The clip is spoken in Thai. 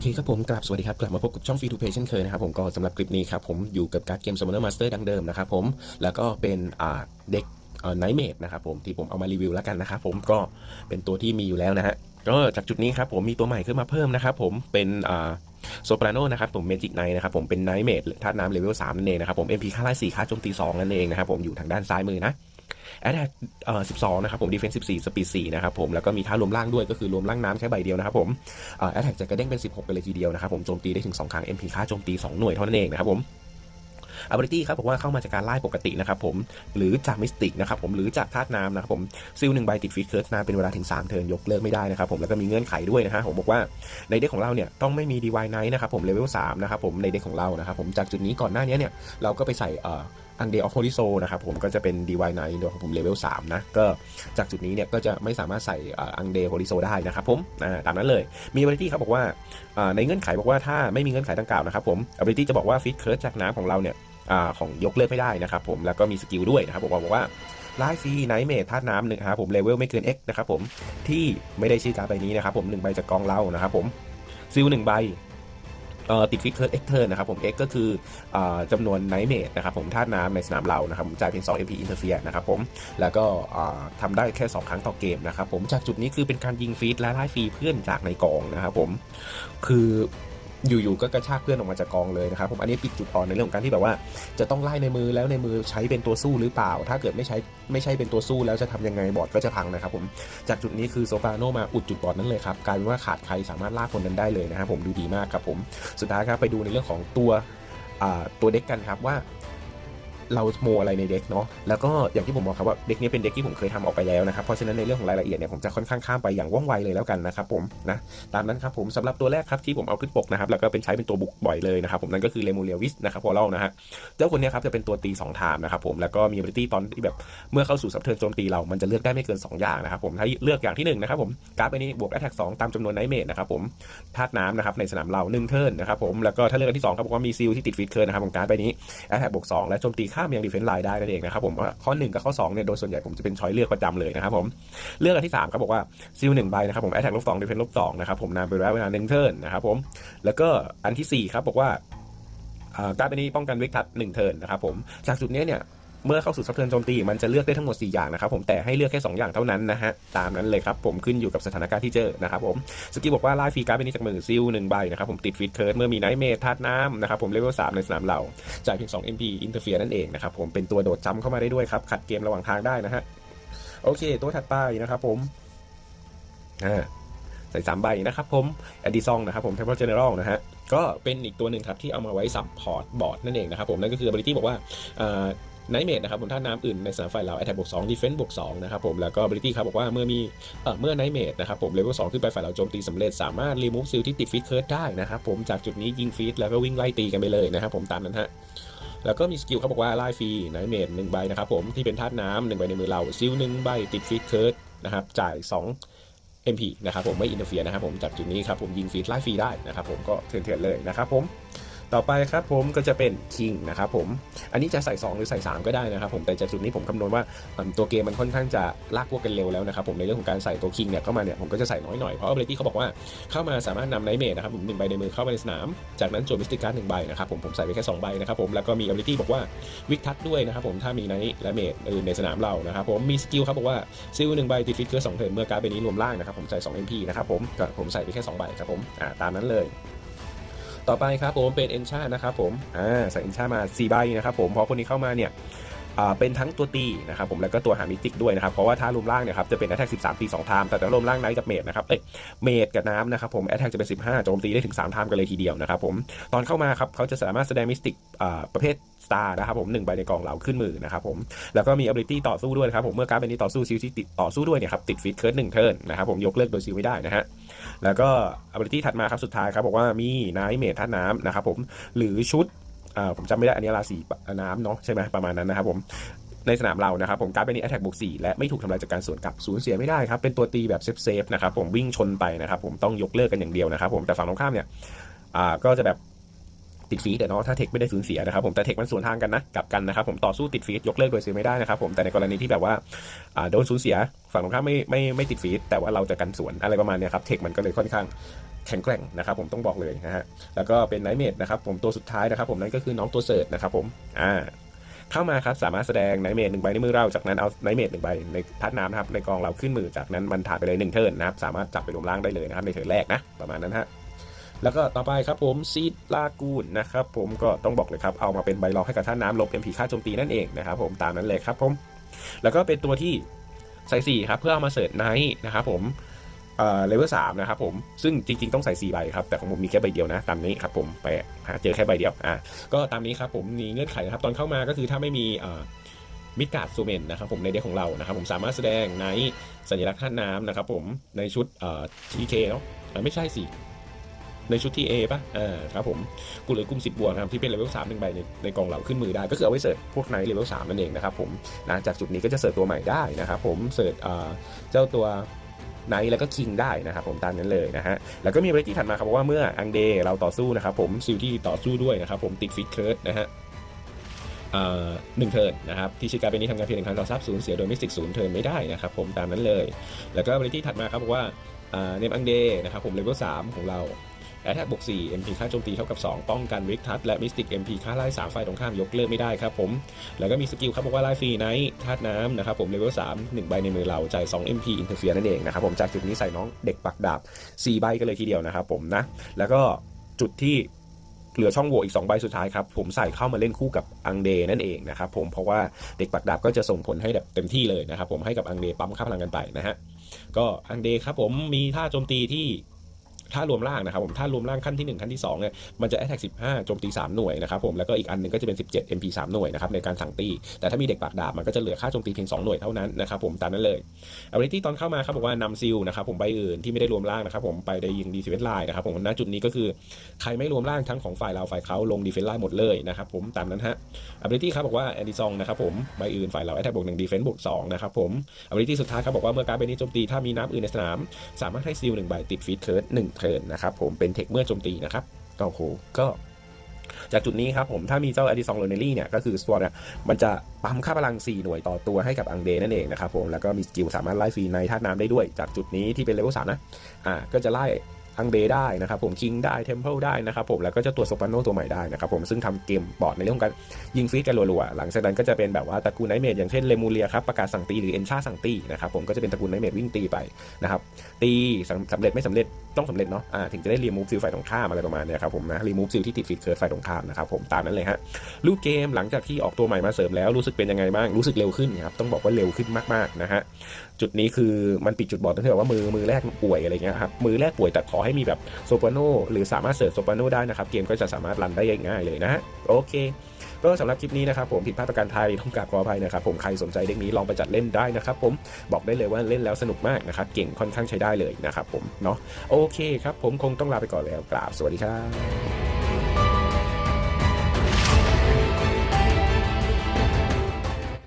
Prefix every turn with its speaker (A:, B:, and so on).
A: เคครับผมกลับสวัสดีครับ กลับมาพบกับช่อง Free to Pay เช่นเคยนะครับผมก็สำหรับคลิปนี้ครับผมอยู่กับการ์ดเกม Summoner Master ดังเดิมนะครับผมแล้วก็เป็นอ่าเด็กเอ่อ Nightmare นะครับผมที่ผมเอามารีวิวแล้วกันนะครับผมก็เป็นตัวที่มีอยู่แล้วนะฮะก็จากจุดนี้ครับผมมีตัวใหม่ขึ้นมาเพิ่มนะครับผมเป็นอ่าโซปราโนนะครับผมเมจิกไนนะครับผมเป็นไนท์เมดธาตุน้ำเลเวล3นั่นเองนะครับผม MP ค่าไล่4ค่าโจมตี2นั่นเองนะครับผมอยู่ทางด้านซ้ายมือนะ แอดแท็กเอ่อ12นะครับผมดีเฟนซ์14สปีด4นะครับผมแล้วก็มีท่ารวมร่างด้วยก็คือรวมร่างน้ำแค่ใบเดียวนะครับผมเอ่อแอดแท็กจะกระเด้งเป็น16ไปเลยทีเดียวนะครับผมโจมตีได้ถึง2ครั้ง MP ค่าโจมตี2หน่วยเท่านั้นเองนะครับผม ability ครับบอกว่าเข้ามาจากการไล่ปกตินะครับผมหรือจากมิสติกนะครับผมหรือจากธาตุน้ำนะครับผมซิลหนึ่งใบติดฟิตเคิร์สนานเป็นเวลาถึง 3 เทิร์นยกเลิกไม่ได้นะครับผมแล้วก็มีเงื่อนไขด้วยนะฮะผมบอกว่าในเด็กของเราเนี่ยต้องไม่มีดีวายไนท์นะครับผมเลเวล3นะครับผมในเด็กของเรานะครับผมจากจุดนี้ก่อนหน้านี้เนี่ยเราก็ไปใส่เอ่อ อังเดออฟโฮลิโซนะครับผมก็จะเป็น DY 9โดยของผมเลเวล3นะก็จากจุดนี้เนี่ยก็จะไม่สามารถใส่อังเดโฮลิโซได้นะครับผมอ่าตามนั้นเลยมี ability ครับบอกว่าในเงื่อนไขบอกว่าถ้าไม่มีเงื่อนไขดังกล่าวนะครับผม ability จะบอกว่าฟิตเคิร์สจากน้ำของเราเนี่ยอ่าของยกเลิกไม่ได้นะครับผมแล้วก็มีสกิลด้วยนะครับบอกว่าบอกว่าไลฟ์ฟรีไนท์เมทธาตุน้ำหนึ่งครับผมเลเวลไม่เกิน X นะครับผมที่ไม่ได้ชื่อการใบนี้นะครับผมหนึ่งใบจากกองเรานะครับผมซิลหนึ่งใบ ติดฟิกเทิร์ดเอ็กเทิร์นะครับผมเอ็กก็คืออจำนวนไนท์เมดนะครับผมธาตุน้ำในสนามเรานะครับจ่ายเพียง2 MP interfere นะครับผมแล้วก็ทำได้แค่ 2 ครั้งต่อเกมนะครับผมจากจุดนี้คือเป็นการยิงฟีดและไล่ฟีเพื่อนจากในกองนะครับผมคือ อยู่ๆก็กระชากเพื่อนออกมาจากกองเลยนะครับผมอันนี้ปิดจุดอ่อนในเรื่องของการที่แบบว่า จะต้องไล่ในมือแล้วในมือใช้เป็นตัวสู้หรือเปล่า ถ้าเกิดไม่ใช้ไม่ใช่เป็นตัวสู้แล้วจะทำยังไงบอร์ดก็จะพังนะครับผมจากจุดนี้คือโซฟาโนมาอุดจุดบอดนั้นเลยครับกลายเป็นว่าขาดใครสามารถลากคนนั้นได้เลยนะครับผมดูดีมากครับผมสุดท้ายครับไปดูในเรื่องของตัวตัวเด็กกันครับว่า เราโมอะไรในเด็กเนาะแล้วก็อย่างที่ผมบอกครับว่าเด็กนี้เป็นเด็กที่ผมเคยทำออกไปแล้วนะครับเพราะฉะนั้นในเรื่องของรายละเอียดเนี่ยผมจะค่อนข้างข้ามไปอย่างว่องไวเลยแล้วกันนะครับผมนะตามนั้นครับผมสำหรับตัวแรกครับที่ผมเอาขึ้นปกนะครับแล้วก็เป็นใช้เป็นตัวบุกบ่อยเลยนะครับผมนั่นก็คือเลมูเลียวิสนะครับพอเล่านะฮะเจ้าคนนี้ครับจะเป็นตัวตี2ไทม์นะครับผมแล้วก็มี ability ตอนที่แบบเมื่อเข้าสู่ซับเทิร์นโจมตีเรามันจะเลือกได้ไม่เกิน 2 อย่างนะครับผมถ้าเลือกอย่างที่หนึ่งนะครับผมการ์ดใบนี้บวกแอตแทก2ตามจำนวนไนเมทนะครับผมธาตุน้ำนะครับในสนามเราหนึ่งเทิร์นนะครับผมแล้วก็ถ้าเลือกอันที่สองครับบอกว่ามีซิลที่ติดฟิตเคิร์นะครับของการ์ดใบนี้แอตแทกบวก2และโจมตีข้ามยังดีเฟนซ์ไลน์ได้นั่นเองนะครับผมข้อ 1 กับข้อ2เนี่ยโดยส่วนใหญ่ผมจะเป็นช้อยเลือกประจำเลยนะครับผมเลือกอันที่3ครับบอกว่าซิลหนึ่งใบนะครับผมแอตแทกลบสองดีเฟนซ์ลบสองนะครับผมนานเป็นระยะเวลาหนึ่งเทิร์นนะครับผมแล้วก็อันที่4ครับบอกว่าการเป็นนี้ป้องกันเวกทัดหนึ่งเทิร์นนะครับผมจากจุดนี้เนี่ย เมื่อเข้าสู่ซับเทิร์นโจมตีมันจะเลือกได้ทั้งหมด 4 อย่างนะครับผมแต่ให้เลือกแค่ 2 อย่างเท่านั้นนะฮะตามนั้นเลยครับผมขึ้นอยู่กับสถานการณ์ที่เจอนะครับผมสกิลบอกว่าไล่ฟรีการ์ดใบนี้จากมือซิลหนึ่งใบนะครับผมติดฟิตเคิร์ดเมื่อมีไนท์เมทธาตุน้ำนะครับผมเลเวลสามในสนามเราจ่ายเพียง2 MP interfere นั่นเองนะครับผมเป็นตัวโดดจ้ำเข้ามาได้ด้วยครับขัดเกมระหว่างทางได้นะฮะโอเค ตัวถัดไปนะครับผมอ่าใส่สามใบนะครับผมแอดดิซองนะครับผม Temple General นะฮะก็เป็นอีกตัวหนึ่งครับที่เอามาไว้ซับพอร์ตบอร์ดนั่นเองนะครับผมนั่นก็คือ ability บอกว่า ไนท์เมดนะครับผมท่าน้ำอื่นในสนามฝ่ายเรา attack บวก2 defense บวก2นะครับผมแล้วก็ ability ครับบอกว่าเมื่อมีเอ่อเมื่อไนท์เมดนะครับผมเลเวล2ขึ้นไปฝ่ายเราโจมตีสำเร็จสามารถ remove ซิลที่ติดฟิตเคิร์ดได้นะครับผมจากจุดนี้ยิงฟิตแล้วก็วิ่งไล่ตีกันไปเลยนะครับผมตามนั้นฮะแล้วก็มีสกิลเขาบอกว่าไล่ฟรีไนท์เมดหนึ่งใบนะครับผมที่เป็นธาตุน้ำหนึ่งใบในมือเราซิลหนึ่งใบติดฟิตเคิร์ดนะครับจ่าย 2 MP นะครับผมไม่อินเตอร์เฟียนะครับผมจากจุดนี้ครับผมยิงฟีดไล่ฟรีได้นะครับผมก็เถื่อนๆเลยนะครับผม ต่อไปครับผมก็จะเป็นคิงนะครับผม อันนี้จะใส่ 2 หรือใส่ 3 ก็ได้นะครับผมแต่จากจุดนี้ผมคำนวณว่าตัวเกมมันค่อนข้างจะลากพวกกันเร็วแล้วนะครับผมในเรื่องของการใส่ตัวคิงเนี่ยเข้ามาเนี่ยผมก็จะใส่น้อยหน่อยเพราะ ability เขาบอกว่าเข้ามาสามารถนำไนเมดนะครับผมหนึ่งใบในมือเข้ามาในสนาม จากนั้นโจมมิสติการ์ดหนึ่งใบนะครับผมผมใส่ไปแค่2ใบนะครับผมแล้วก็มี ability บอกว่าวิกทัดด้วยนะครับผมถ้ามีไนท์และเมดอื่นในสนามเรานะครับผมมีสกิลครับบอกว่าซิลหนึ่งใบติดฟิตเกอร์สองเทิร์นเมื่อการ์ดใบนี้รวมล่างนะครับผมใส่2 MP นะครับผมก็ผมใส่ไปแค่2ใบครับผมอ่าตามนั้นเลย ต่อไปครับผมเป็นเอนชานะครับผมอ่าใส่เอนชามา4ใบนะครับผมพอคนนี้เข้ามาเนี่ย เป็นทั้งตัวตีนะครับผมแล้วก็ตัวหามิติกด้วยนะครับเพราะว่าถ้ารวมล่างเนี่ยครับจะเป็นแอตแทก13 ตี2ไทม์แต่ถ้ารวมล่างไนท์กับเมดนะครับเอ้ยเมดกับน้ำนะครับผมแอตแทกจะเป็น 15โจมตีได้ถึง3ไทม์กันเลยทีเดียวนะครับผมตอนเข้ามาครับเขาจะสามารถแสดงมิสติกประเภทสตาร์นะครับผมหนึ่งใบในกองเราขึ้นมือนะครับผมแล้วก็มี ability ต่อสู้ด้วยครับผมเมื่อการ์ดใบนี้ต่อสู้ซิลที่ติดต่อสู้ด้วยเนี่ยครับติดฟิตเคิร์ดหนึ่งเทิร์นนะครับผมยกเลิกโดยซิลไม่ได้นะฮะแล้วก็ ability ถัดมาครับสุดท้ายครับบอกว่ามีน้ำเมทท่าน้ำนะครับผมหรือชุด ผมจำไม่ได้อันนี้ราศีน้ำเนาะใช่ไหมประมาณนั้นนะครับผมในสนามเรานะครับผมการ์ดเป็นนี้แอตแทกบวก4และไม่ถูกทำลายจากการสวนกลับสูญเสียไม่ได้ครับ เป็นตัวตีแบบเซฟๆนะครับผมวิ่งชนไปนะครับผมต้องยกเลิกกันอย่างเดียวนะครับผมแต่ฝั่งตรงข้ามเนี่ยก็จะแบบ ติดฟีดเนาะถ้าเทคไม่ได้สูญเสียนะครับผมแต่เทคมันสวนทางกันนะกลับกันนะครับผมต่อสู้ติดฟีดยกเลิกโดยซื้อไม่ได้นะครับผมแต่ในกรณีที่แบบว่าโดนสูญเสียฝั่งตรงข้ามไม่ไม่ไม่ติดฟีดแต่ว่าเราจะกันสวนอะไรประมาณนี้ครับเทคมันก็เลยค่อนข้างแข็งแกร่งนะครับผมต้องบอกเลยนะฮะแล้วก็เป็นไนท์เมดนะครับผมตัวสุดท้ายนะครับผมนั่นก็คือน้องตัวเสิร์ตนะครับผมอ่าเข้ามาครับสามารถแสดงไนท์เมดหนึ่งใบในมือเราจากนั้นเอาไนท์เมดหนึ่งใบในทัดน้ำนะครับในกองเราขึ้นมือจากนั้นมันถ่ายไปเลยหนึ่งเทิร์นนะครับสามารถจับไปรวมร่างได้เลยนะครับในเทิร์นแรกนะประมาณนั้นฮะ แล้วก็ต่อไปครับผมซีดลากูนนะครับผมก็ต้องบอกเลยครับเอามาเป็นใบรองให้กับท่านน้ำลบเป็นผีค่าโจมตีนั่นเองนะครับผมตามนั้นเลยครับผมแล้วก็เป็นตัวที่ใส่สี่ครับเพื่อเอามาเสิร์ชไนท์นะครับผมเอ่อเลเวลสามนะครับผม ซึ่งจริง ๆ ต้องใส่สี่ใบครับ แต่ของผมมีแค่ใบเดียวนะ ตามนี้ครับผม ไปหาเจอแค่ใบเดียว อะ ก็ตามนี้ครับผมมีเงื่อนไขนะครับ ตอนเข้ามาก็คือถ้าไม่มีมิดการ์ดซูเมนนะครับผมในเด็กของเรานะครับผมสามารถแสดงในสัญลักษณ์ท่าน้ำนะครับผมในชุดทีเคเนาะอ่ไม่ใช่สิ ในชุดทีเอป่ะอ่าครับผมกูเหลือกลุ่ม10บวกครับที่เป็นเลเวลสามหนึ่งใบในในกองเราขึ้นมือได้ก็คือเอาไว้เสิร์ชพวกไนเลเวลสามนั่นเองนะครับผมนะจากจุดนี้ก็จะเสิร์ชตัวใหม่ได้นะครับผมเสิร์ชเจ้าตัวไนท์แล้วก็คิงได้นะครับผมตามนั้นเลยนะฮะแล้วก็มีเรที่ถัดมาครับบอกว่าเมื่ออังเดเราต่อสู้นะครับผมซิลที่ต่อสู้ด้วยนะครับผมติดฟิตเคิร์ดนะฮะหนึ่งเทิร์นนะครับที่ชิการเป็นนี้ทำงานเพียงหนึ่งครั้งต่อทรัพย์ศูนย์เสียโดยม่สิกศูนย์เทิร์นไม่ได้นะครับผมตามนั้นเลย แล้วก็เรที่ถัดมาครับบอกว่าเนมอังเดนะครับผมเลเวลสามของเรา แอตแทกบวก4 MP ค่าโจมตีเท่ากับ 2 ป้องกันวิกทัศและมิสติก MP ค่าไล่3ไฟตรงข้ามยกเลิกไม่ได้ครับผม แล้วก็มีสกิลครับบอกว่าไล่ฟรีไนท์ธาตุน้ำนะครับผมเลเวล3 1 ใบในมือเราจ่าย2 MP อินเทอร์เฟียนั่นเองนะครับผมจากจุดนี้ใส่น้องเด็กปักดาบ 4 ใบกันเลยทีเดียวนะครับผมนะแล้วก็จุดที่เหลือช่องโหว่อีก 2 ใบสุดท้ายครับ ผมใส่เข้ามาเล่นคู่กับอังเดนั่นเองนะครับผมเพราะว่าเด็กปักดาบก็จะส่งผลให้แบบเต็มที่เลยนะครับผมให้กับอังเดปั๊มค่าพลังกันไปนะฮะก็อังเดครับผมมีท่าโจมตีที่ ถ้ารวมร่างนะครับผมถ้ารวมร่างขั้นที่ 1 ขั้นที่2เนี่ยมันจะ attack 15โจมตี 3 หน่วยนะครับผมแล้วก็อีกอันนึงก็จะเป็น 17 MP 3 หน่วยนะครับในการสั่งตี แต่ถ้ามีเด็กปากดาบมันก็จะเหลือค่าโจมตีเพียง 2 หน่วยเท่านั้นนะครับผมตามนั้นเลย ability ตอนเข้ามาครับบอกว่านำซิลนะครับผมใบอื่นที่ไม่ได้รวมร่างนะครับผมไปได้ยิงดีเฟนไลน์นะครับผมณจุดนี้ก็คือใครไม่รวมร่างทั้งของฝ่ายเราฝ่ายเขาลงดีเฟนไลน์หมดเลยนะครับผมตามนั้นฮะ ability ครับบอกว่าแอนดิซองนะครับผมใบอื่นฝ่ายเรา attack บวก1 defense บวก2นะครับผม ability สุดท้ายครับบอกว่าเมื่อการเป็นนี้โจมตีถ้ามีน้ำอื่นในสนาม สามารถให้ซิลหนึ่งใบติดฟีดเคิร์ดหนึ่งเทิร์นนะครับผมเป็นเทคเมื่อโจมตีนะครับก็โอ้โหก็จากจุดนี้ครับผมถ้ามีเจ้าอดิซองโรเนลลี่เนี่ยก็คือสวอร์ตเนี่ยมันจะปั๊มค่าพลัง 4 หน่วยต่อตัวให้กับอังเดนั่นเองนะครับผมแล้วก็มีสกิลสามารถไล่ฟรีในธาตุน้ำได้ด้วย จากจุดนี้ที่เป็นเลเวลสามนะอ่าก็จะไล่ อังเดได้นะครับผมคิงได้เทมเพิลได้นะครับผมแล้วก็จะตัวโซปาโนตัวใหม่ได้นะครับผมซึ่งทำเกมบอร์ดในเรื่องของการยิงฟีดกันรัวๆหลังจากนั้นก็จะเป็นแบบว่าตระกูลไนเมดอย่างเช่นเลมูเลียครับประกาศสั่งตีหรือเอนชาสั่งตีนะครับผมก็จะเป็นตระกูลไนเมดวิ่งตีไปนะครับตีสำเร็จไม่สำเร็จต้องสำเร็จเนาะอ่าถึงจะได้รีมูฟซิลฝ่ายตรงข้ามอะไรประมาณเนี้ยครับผมนะรีมูฟซิลที่ติดฟีดเคิร์ดฝ่ายตรงข้ามนะครับผมตามนั้นเลยฮะรูปเกมหลังจากที่ออกตัวใหม่มาเสริมแล้วรู้สึกเป็นยังไงบ้างรู้สึกเร็วขึ้นครับต้องบอกว่าเร็วขึ้นมากๆนะฮะจุดนี้คือมันปิดจุดบอดตั้งแต่ว่ามือมือแรกป่วยอะไรเงี้ยครับมือแรกป่วยแต่ขอให้มีแบบโซปาโนหรือสามารถเสิร์ฟโซปาโนได้นะครับ เกมก็จะสามารถรันได้ง่ายๆเลยนะฮะโอเคก็สำหรับคลิปนี้นะครับผมผิดพลาดประการไทยต้องกราบขออภัยนะครับผมใครสนใจเด็กนี้ลองไปจัดเล่นได้นะครับผมบอกได้เลยว่าเล่นแล้วสนุกมากนะครับเก่งค่อนข้างใช้ได้เลยนะครับผมเนาะโอเคครับผมคงต้องลาไปก่อนแล้วกราบสวัสดีครับ